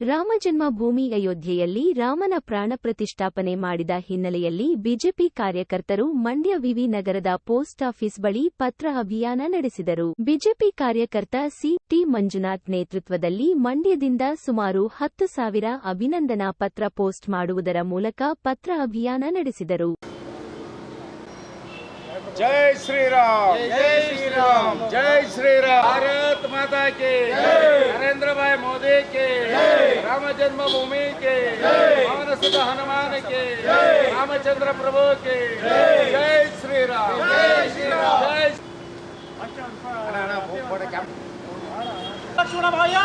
ರಾಮಜನ್ಮಭೂಮಿ ಅಯೋಧ್ಯೆಯಲ್ಲಿ ರಾಮನ ಪ್ರಾಣ ಪ್ರತಿಷ್ಠಾಪನೆ ಮಾಡಿದ ಹಿನ್ನೆಲೆಯಲ್ಲಿ ಬಿಜೆಪಿ ಕಾರ್ಯಕರ್ತರು ಮಂಡ್ಯ ವಿವಿ ನಗರದ ಪೋಸ್ಟ್ ಆಫೀಸ್ ಬಳಿ ಪತ್ರ ಅಭಿಯಾನ ನಡೆಸಿದರು. ಬಿಜೆಪಿ ಕಾರ್ಯಕರ್ತ ಸಿ. ಟಿ. ಮಂಜುನಾಥ್ ನೇತೃತ್ವದಲ್ಲಿ ಮಂಡ್ಯದಿಂದ ಸುಮಾರು ಹತ್ತು ಸಾವಿರ ಅಭಿನಂದನಾ ಪತ್ರ ಪೋಸ್ಟ್ ಮಾಡುವುದರ ಮೂಲಕ ಪತ್ರ ಅಭಿಯಾನ ನಡೆಸಿದರು. जय श्री राम जय श्री राम जय श्री राम भारत माता के नरेंद्र भाई मोदी के राम जन्मभूमि के पवन सुत हनुमान के रामचंद्र प्रभु के। जय। श्री राम जय श्री राम जय लक्ष्मण भैया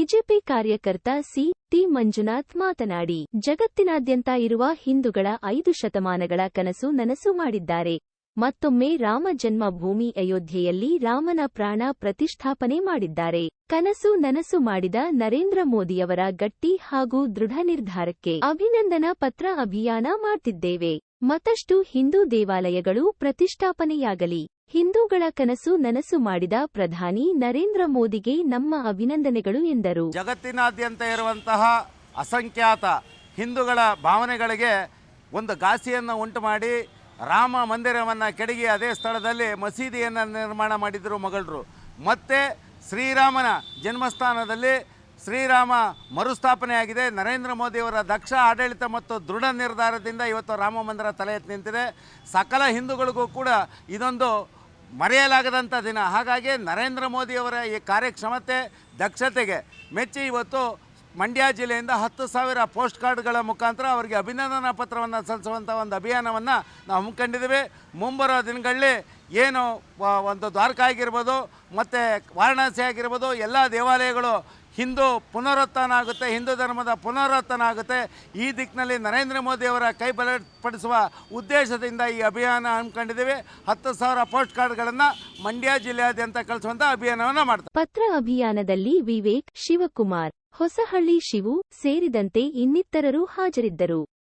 ಬಿಜೆಪಿ ಕಾರ್ಯಕರ್ತ ಸಿ. ಟಿ. ಮಂಜುನಾಥ್ ಮಾತನಾಡಿ, ಜಗತ್ತಿನಾದ್ಯಂತ ಇರುವ ಹಿಂದೂಗಳ ಐದು ಶತಮಾನಗಳ ಕನಸು ನನಸು ಮಾಡಿದ್ದಾರೆ. ಮತ್ತೊಮ್ಮೆ ರಾಮ ಜನ್ಮಭೂಮಿ ಅಯೋಧ್ಯೆಯಲ್ಲಿ ರಾಮನ ಪ್ರಾಣ ಪ್ರತಿಷ್ಠಾಪನೆ ಮಾಡಿದ್ದಾರೆ. ಕನಸು ನನಸು ಮಾಡಿದ ನರೇಂದ್ರ ಮೋದಿಯವರ ಗಟ್ಟಿ ಹಾಗೂ ದೃಢ ನಿರ್ಧಾರಕ್ಕೆ ಅಭಿನಂದನಾ ಪತ್ರ ಅಭಿಯಾನ ಮಾಡ್ತಿದ್ದೇವೆ. ಮತ್ತಷ್ಟು ಹಿಂದೂ ದೇವಾಲಯಗಳು ಪ್ರತಿಷ್ಠಾಪನೆಯಾಗಲಿ. ಹಿಂದೂಗಳ ಕನಸು ನನಸು ಮಾಡಿದ ಪ್ರಧಾನಿ ನರೇಂದ್ರ ಮೋದಿಗೆ ನಮ್ಮ ಅಭಿನಂದನೆಗಳು ಎಂದರು. ಜಗತ್ತಿನಾದ್ಯಂತ ಇರುವಂತಹ ಅಸಂಖ್ಯಾತ ಹಿಂದೂಗಳ ಭಾವನೆಗಳಿಗೆ ಒಂದು ಘಾಸಿಯನ್ನು ಉಂಟು ಮಾಡಿ ರಾಮ ಮಂದಿರವನ್ನು ಕೆಡಗಿ ಅದೇ ಸ್ಥಳದಲ್ಲಿ ಮಸೀದಿಯನ್ನು ನಿರ್ಮಾಣ ಮಾಡಿದರು ಮೊಘಲರು. ಮತ್ತೆ ಶ್ರೀರಾಮನ ಜನ್ಮಸ್ಥಾನದಲ್ಲಿ ಶ್ರೀರಾಮ ಮರುಸ್ಥಾಪನೆಯಾಗಿದೆ. ನರೇಂದ್ರ ಮೋದಿಯವರ ದಕ್ಷ ಆಡಳಿತ ಮತ್ತು ದೃಢ ನಿರ್ಧಾರದಿಂದ ಇವತ್ತು ರಾಮ ಮಂದಿರ ತಲೆ ಎತ್ತಿ ನಿಂತಿದೆ. ಸಕಲ ಹಿಂದೂಗಳಿಗೂ ಕೂಡ ಇದೊಂದು ಮರೆಯಲಾಗದಂಥ ದಿನ. ಹಾಗಾಗಿ ನರೇಂದ್ರ ಮೋದಿಯವರ ಈ ಕಾರ್ಯಕ್ಷಮತೆ, ದಕ್ಷತೆಗೆ ಮೆಚ್ಚಿ ಇವತ್ತು ಮಂಡ್ಯ ಜಿಲ್ಲೆಯಿಂದ ಹತ್ತು ಸಾವಿರ ಪೋಸ್ಟ್ ಕಾರ್ಡ್ಗಳ ಮುಖಾಂತರ ಅವರಿಗೆ ಅಭಿನಂದನಾ ಪತ್ರವನ್ನು ಸಲ್ಲಿಸುವಂಥ ಒಂದು ಅಭಿಯಾನವನ್ನು ನಾವು ಹಮ್ಮಿಕೊಂಡಿದ್ದೀವಿ ಮುಂಬರೋ ದಿನಗಳಲ್ಲಿ ಏನು ಒಂದು ದ್ವಾರಕ ಆಗಿರ್ಬೋದು, ಮತ್ತು ವಾರಣಾಸಿ ಆಗಿರ್ಬೋದು, ಎಲ್ಲ ದೇವಾಲಯಗಳು ಹಿಂದೂ ಪುನರುತ್ಥಾನ ಆಗುತ್ತೆ ಹಿಂದೂ ಧರ್ಮದ ಪುನರುತ್ಥಾನ ಆಗುತ್ತೆ ಈ ದಿಕ್ಕಿನಲ್ಲಿ ನರೇಂದ್ರ ಮೋದಿಯವರ ಕೈ ಬಲಪಡಿಸುವ ಉದ್ದೇಶದಿಂದ ಈ ಅಭಿಯಾನ ಹಮ್ಮಿಕೊಂಡಿದ್ದೀವಿ. ಹತ್ತು ಸಾವಿರ ಪೋಸ್ಟ್ ಕಾರ್ಡ್ಗಳನ್ನು ಮಂಡ್ಯ ಜಿಲ್ಲೆಯಾದ್ಯಂತ ಕಳಿಸುವಂಥ ಅಭಿಯಾನವನ್ನು ಮಾಡ್ತಾರೆ ಪತ್ರ ಅಭಿಯಾನದಲ್ಲಿ ವಿವೇಕ್, ಶಿವಕುಮಾರ್, ಹೊಸಹಳ್ಳಿ ಶಿವು ಸೇರಿದಂತೆ ಇನ್ನಿತರರು ಹಾಜರಿದ್ದರು.